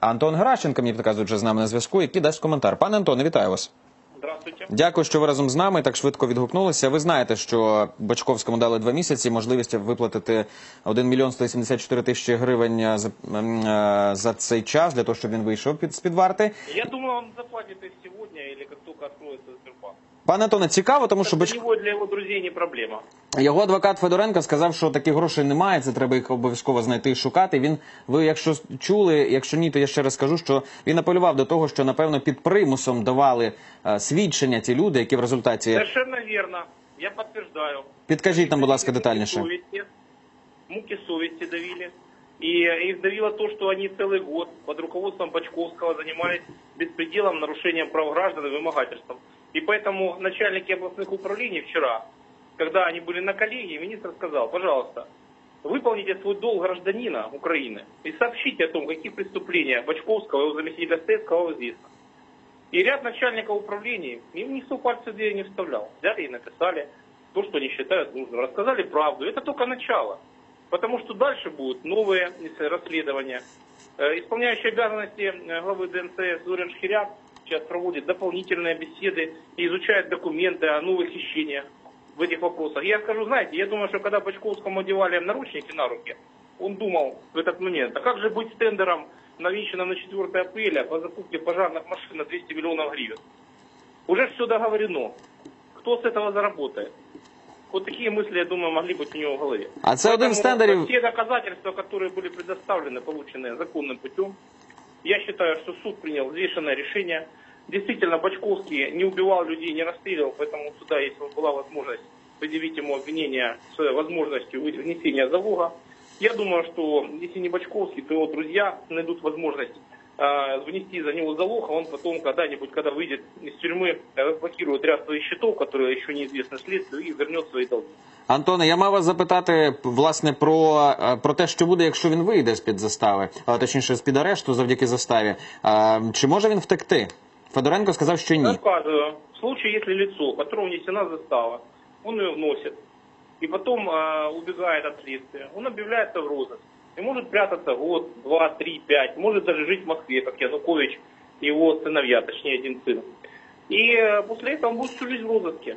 Антон Геращенко, мені підказують, вже з нами на зв'язку, який дасть коментар. Пане Антоне, вітаю вас. Здравствуйте. Дякую, що ви разом з нами так швидко відгукнулися. Ви знаєте, що Бачковському дали два місяці можливість виплатити 1 мільйон 174 тисячі гривень за, е, за цей час для того, щоб він вийшов під з-під варти. Я думаю, он заплатит их сегодня или как только откроется Сбербанк. Пане Антоне, цікаво, тому що Для Бачко... для его друзей не проблема. Його адвокат Федоренко сказав, що таких грошей немає. Це треба їх обов'язково знайти і шукати. Він ви, якщо чули, якщо ні, то я ще раз скажу, що він апелював до того, що напевно під примусом давали е, свідчення ті люди, які в результаті Совершенно верно. Я подтверждаю. підкажіть нам, будь ласка, Муки детальніше. совести, Муки совести давили. И их давило то, что они целый год под руководством Бачковского занимались беспределом, нарушением прав граждан и вымогательством. И поэтому начальники областных управлений вчера, когда они были на коллегии, министр сказал, пожалуйста, выполните свой долг гражданина Украины и сообщите о том, какие преступления Бачковского и его заместителя Стецкого вам известно. И ряд начальников управлений им никто пальцы в не вставлял. Взяли и написали то, что они считают нужным. Рассказали правду. Это только начало. Потому что дальше будут новые расследования. Э, Исполняющий обязанности э, главы ДНЦ Зорин Шхиряк сейчас проводит дополнительные беседы и изучает документы о новых хищениях в этих вопросах. Я скажу, знаете, я думаю, что когда Бачковскому одевали наручники на руки, он думал в этот момент, а как же быть с тендером, намеченным на 4 апреля по закупке пожарных машин на 200 миллионов гривен? Уже все договорено. Кто с этого заработает? Вот такие мысли, я думаю, могли быть у него в голове. А це один з тендерів. Те доказательства, которые были предоставлены, полученные законным путем, я считаю, что суд принял взвешенное решение. Действительно, Бачковский не убивал людей, не расстреливал, поэтому у суда, если была возможность предъявить ему обвинение с возможностью внесения залога, я думаю, что если не Бачковский, то его друзья найдут возможность э, внести за него залог, а он потом когда-нибудь, когда выйдет из тюрьмы, э, разблокирует ряд своих счетов, которые еще неизвестны следствию, и вернет свои долги. Антоне, я мав вас запитати власне про, е, про те, що буде, якщо він вийде з під застави, а точніше з під арешту завдяки заставі. А, чи може він втекти? Федоренко сказав, що ні. Рассказываю. В случае, если лицо, которому внесена застава, он ее вносит, и потом э, убегает от следствия, он объявляется в розыск. И может прятаться год, два, три, пять, может даже жить в Москве, как Янукович и его сыновья, точнее один сын. И э, после этого он будет всю жизнь в розыске.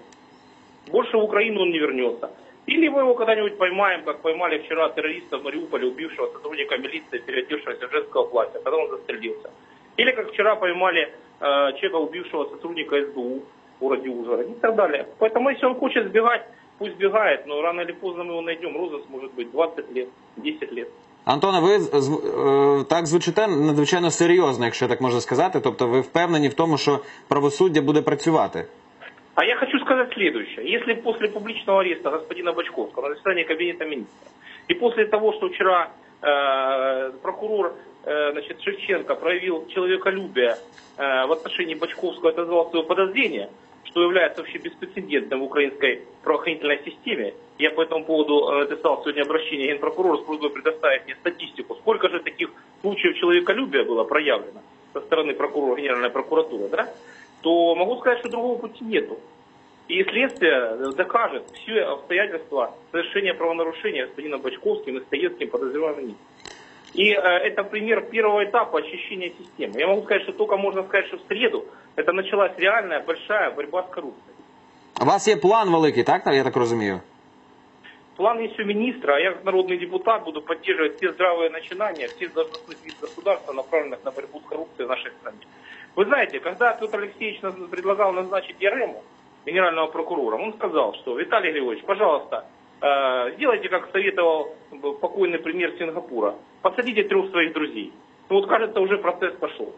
Больше в Украину он не вернется. Или мы его когда-нибудь поймаем, как поймали вчера террориста в Мариуполе, убившего сотрудника милиции, переодевшегося в женского платья, когда он застрелился. Или как вчера поймали э, человека, убившего сотрудника СБУ в городе Ужгород и так далее. Поэтому если он хочет сбегать, пусть сбегает, но рано или поздно мы его найдем. Розыск может быть 20 лет, 10 лет. Антоне, ви з- з- е, так звучите надзвичайно серйозно, якщо так можна сказати. Тобто ви впевнені в тому, що правосуддя буде працювати. А я хочу сказать следующее. Если после публичного ареста господина Бачковского на заседании Кабинета министров и после того, что вчера э, прокурор э, значит, Шевченко проявил человеколюбие э, в отношении Бачковского, отозвал свое подозрение, что является вообще беспрецедентным в украинской правоохранительной системе. Я по этому поводу э, написал сегодня обращение генпрокурора с просьбой предоставить мне статистику. Сколько же таких случаев человеколюбия было проявлено со стороны прокурора Генеральной прокуратуры, да? то могу сказать, что другого пути нету. И следствие докажет все обстоятельства совершения правонарушения господином Бачковским и Стоецким подозреваемым. И э, это пример первого этапа очищения системы. Я могу сказать, что только можно сказать, что в среду это началась реальная большая борьба с коррупцией. У вас є план великий, так? Я так розумію. План есть у министра, а я как народный депутат буду поддерживать все здравые начинания всех должностных лиц государства, направленных на борьбу с коррупцией в нашей стране. Вы знаете, когда Петр Алексеевич предлагал назначить Ярему, генерального прокурора, он сказал, что Виталий Григорьевич, пожалуйста, э, сделайте, как советовал покойный премьер Сингапура, посадите трех своих друзей. Ну вот, кажется, уже процесс пошел.